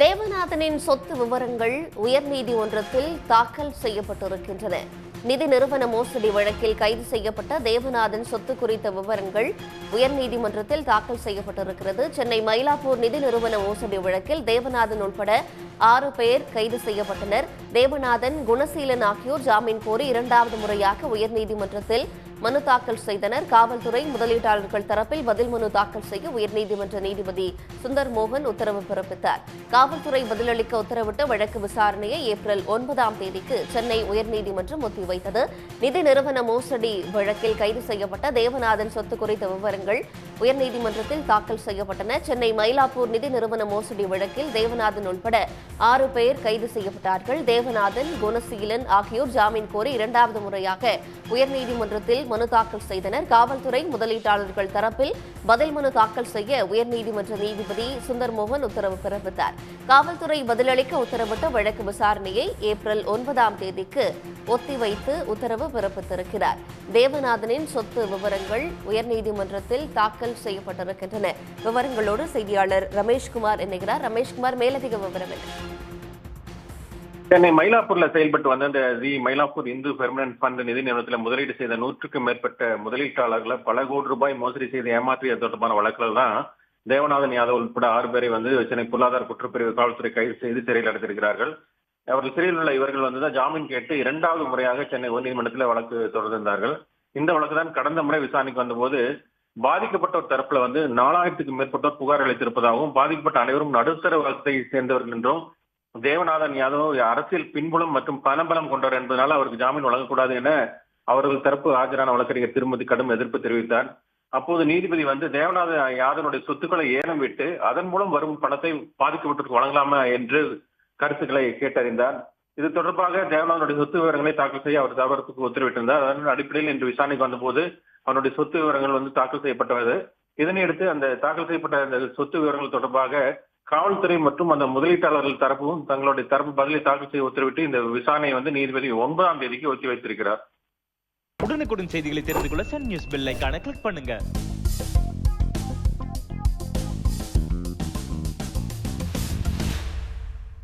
தேவநாதனின் சொத்து விவரங்கள் உயர்நீதிமன்றத்தில் தாக்கல் செய்யப்பட்டிருக்கின்றன. நிதி நிறுவன மோசடி வழக்கில் கைது செய்யப்பட்ட தேவநாதன் சொத்து குறித்த விவரங்கள் உயர்நீதிமன்றத்தில் தாக்கல் செய்யப்பட்டிருக்கிறது. சென்னை மயிலாப்பூர் நிதி நிறுவன மோசடி வழக்கில் தேவநாதன் உட்பட ஆறு பேர் கைது செய்யப்பட்டனர். தேவநாதன் குணசீலன் ஆகியோர் ஜாமீன் கோரி இரண்டாவது முறையாக உயர்நீதிமன்றத்தில் மனு தாக்கல் செய்தனர். காவல்துறை முதலீட்டாளர்கள் தரப்பில் பதில் மனு தாக்கல் செய்ய உயர்நீதிமன்ற நீதிபதி சுந்தர் மோகன் உத்தரவு பிறப்பித்தார். காவல்துறை பதிலளிக்க உத்தரவிட்ட வழக்கு விசாரணையை ஏப்ரல் ஒன்பதாம் தேதிக்கு சென்னை உயர்நீதிமன்றம் ஒத்திவைத்தது. நிதி நிறுவன மோசடி வழக்கில் கைது செய்யப்பட்ட தேவநாதன் சொத்து குறித்த விவரங்கள் உயர்நீதிமன்றத்தில் தாக்கல் செய்யப்பட்டன. சென்னை மயிலாப்பூர் நிதி நிறுவன மோசடி வழக்கில் தேவநாதன் உள்பட ஆறு பேர் கைது செய்யப்பட்டார்கள். தேவநாதன் குணசீலன் ஆகியோர் ஜாமீன் கோரி இரண்டாவது முறையாக உயர்நீதிமன்றத்தில் மனு தாக்கல் செய்தனர். காவல்துறை முதலீட்டாளர்கள் தரப்பில் பதில் மனு தாக்கல் செய்ய உயர்நீதிமன்ற நீதிபதி சுந்தர் மோகன் உத்தரவு பிறப்பித்தார். காவல்துறை பதிலளிக்க உத்தரவிட்ட வழக்கு விசாரணையை ஏப்ரல் ஒன்பதாம் தேதிக்கு ஒத்திவைத்து உத்தரவு பிறப்பித்திருக்கிறார். தேவநாதனின் சொத்து விவரங்கள் உயர்நீதிமன்றத்தில் தாக்கல் செய்யப்பட்டிருக்கின்றன. விவரங்களோடு செய்தியாளர் ரமேஷ்குமார் இணைகிறார். ரமேஷ்குமார் மேலதிக விவரம் என்ன சென்னை மயிலாப்பூர்ல செயல்பட்டு வந்த இந்த the Mylapore Hindu permanent fund நிதி நிறுவனத்தில் முதலீடு செய்த நூற்றுக்கும் மேற்பட்ட முதலீட்டாளர்களை பல கோடி ரூபாய் மோசடி செய்து ஏமாற்றிய தொடர்பான வழக்குகள் தான் தேவநாதன் யாதவ் உட்பட ஆறு பேரை வந்து சென்னை பொருளாதார குற்றப்பிரிவு காவல்துறை கைது செய்து சிறையில் அடைத்திருக்கிறார்கள். அவர்கள் சிறையில் உள்ள இவர்கள் வந்து தான் ஜாமீன் கேட்டு இரண்டாவது முறையாக சென்னை உயர்நீதிமன்றத்தில் வழக்கு தொடர்ந்திருந்தார்கள். இந்த வழக்கு தான் கடந்த முறை விசாரணைக்கு வந்தபோது பாதிக்கப்பட்டோர் தரப்புல வந்து நாலாயிரத்துக்கும் மேற்பட்டோர் புகார் அளித்திருப்பதாகவும் பாதிக்கப்பட்ட அனைவரும் நடுத்தர வளத்தை சேர்ந்தவர்கள் என்றும் தேவநாதன் யாதவ் அரசியல் பின்புலம் மற்றும் பணபலம் கொண்டவர் என்பதனால அவருக்கு ஜாமீன் வழங்கக்கூடாது என அவர்கள் தரப்பு ஆஜரான வழக்கறிஞர் திருமதி கடும் எதிர்ப்பு தெரிவித்தார். அப்போது நீதிபதி வந்து தேவநாத யாதவனுடைய சொத்துக்களை ஏலம் விட்டு அதன் மூலம் வரும் பணத்தை பாதிக்கப்பட்டவருக்கு வழங்கலாமா என்று கருத்துக்களை கேட்டறிந்தார். இது தொடர்பாக தேவநாதனுடைய சொத்து விவரங்களை தாக்கல் செய்ய அவர் தவறுக்கு உத்தரவிட்டிருந்தார். அதன் அடிப்படையில் இன்று விசாரணைக்கு வந்தபோது அவனுடைய சொத்து விவரங்கள் வந்து தாக்கல் செய்யப்பட்டது. இதனையடுத்து அந்த தாக்கல் செய்யப்பட்ட அந்த சொத்து விவரங்கள் தொடர்பாக காவல்துறை மற்றும் அந்த முதலீட்டாளர்கள் தரப்பும் தங்களுடைய தரப்பு பதிலை தாக்கல் செய்ய உத்தரவிட்டு இந்த விசாரணையை வந்து நீதிபதி ஒன்பதாம் தேதிக்கு ஒத்தி வைத்திருக்கிறார். உடனுக்குடன் செய்திகளை தெரிந்து கொள்ள சன் நியூஸ் பெல் கிளிக் பண்ணுங்க.